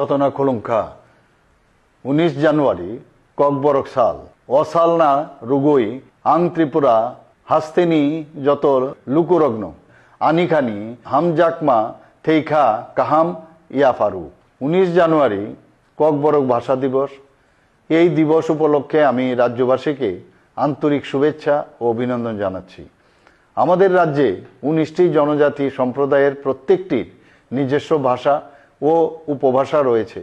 যতনা খোলঙ্কা উনিশ জানুয়ারি, ককবরক সাল। অসাল না রুগই আং ত্রিপুরা হাস্তেনি যত লুকুরগ্ন। আনিখানি, হামজাকমা, থেইখা, কাহাম, ইয়াফারু। উনিশ জানুয়ারি, ককবরক ভাষা দিবস। এই দিবস উপলক্ষে আমি রাজ্যবাসীকে আন্তরিক শুভেচ্ছা ও অভিনন্দন জানাচ্ছি। আমাদের রাজ্যে উনিশটি জনজাতি সম্প্রদায়ের প্রত্যেকটির নিজস্ব ভাষা ও উপভাষা রয়েছে,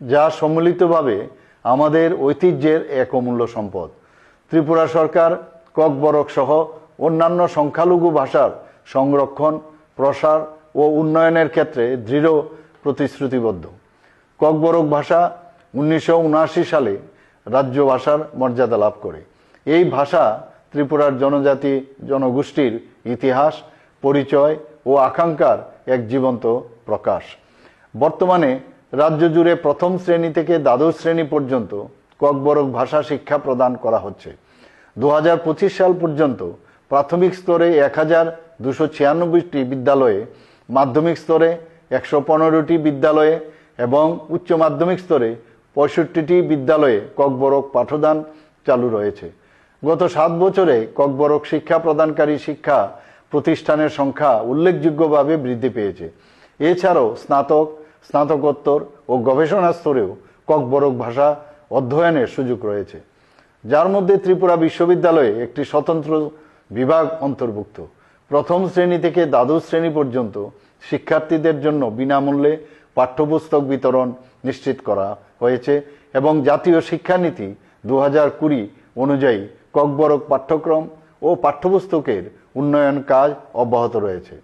যা সম্মিলিতভাবে আমাদের ঐতিহ্যের এক অমূল্য সম্পদ। ত্রিপুরা সরকার, ককবরক সহ অন্যান্য সংখ্যালঘু ভাষার সংরক্ষণ, প্রসার ও উন্নয়নের ক্ষেত্রে দৃঢ় প্রতিশ্রুতিবদ্ধ। ককবরক ভাষা উনিশশো সালে রাজ্য ভাষার মর্যাদা লাভ করে। এই ভাষা ত্রিপুরার জনজাতি, জনগোষ্ঠীর ইতিহাস, পরিচয় ও আকাঙ্ক্ষার এক জীবন্ত প্রকাশ। বর্তমানে রাজ্য জুড়ে প্রথম শ্রেণি থেকে দ্বাদশ শ্রেণি পর্যন্ত ককবরক ভাষা শিক্ষা প্রদান করা হচ্ছে। দু হাজার পঁচিশ সাল পর্যন্ত প্রাথমিক স্তরে এক হাজার দুশো ছিয়ানব্বইটি বিদ্যালয়ে, মাধ্যমিক স্তরে একশো পনেরোটি বিদ্যালয়ে এবং উচ্চ মাধ্যমিক স্তরে পঁয়ষট্টিটি বিদ্যালয়ে ককবরক পাঠদান চালু রয়েছে। গত সাত বছরে ককবরক শিক্ষা প্রদানকারী শিক্ষা প্রতিষ্ঠানের সংখ্যা উল্লেখযোগ্যভাবে বৃদ্ধি পেয়েছে। এছাড়াও স্নাতক স্নাতকোত্তর ও গবেষণা স্তরেও ককবরক ভাষা অধ্যয়নের সুযোগ রয়েছে। যার মধ্যে ত্রিপুরা বিশ্ববিদ্যালয়ে একটি স্বতন্ত্র বিভাগ অন্তর্ভুক্ত। প্রথম শ্রেণি থেকে দ্বাদশ শ্রেণি পর্যন্ত শিক্ষার্থীদের জন্য বিনামূল্যে পাঠ্যপুস্তক বিতরণ নিশ্চিত করা হয়েছে এবং জাতীয় শিক্ষানীতি দু হাজার কুড়ি অনুযায়ী ককবরক পাঠ্যক্রম ও পাঠ্যপুস্তকের উন্নয়ন কাজ অব্যাহত রয়েছে।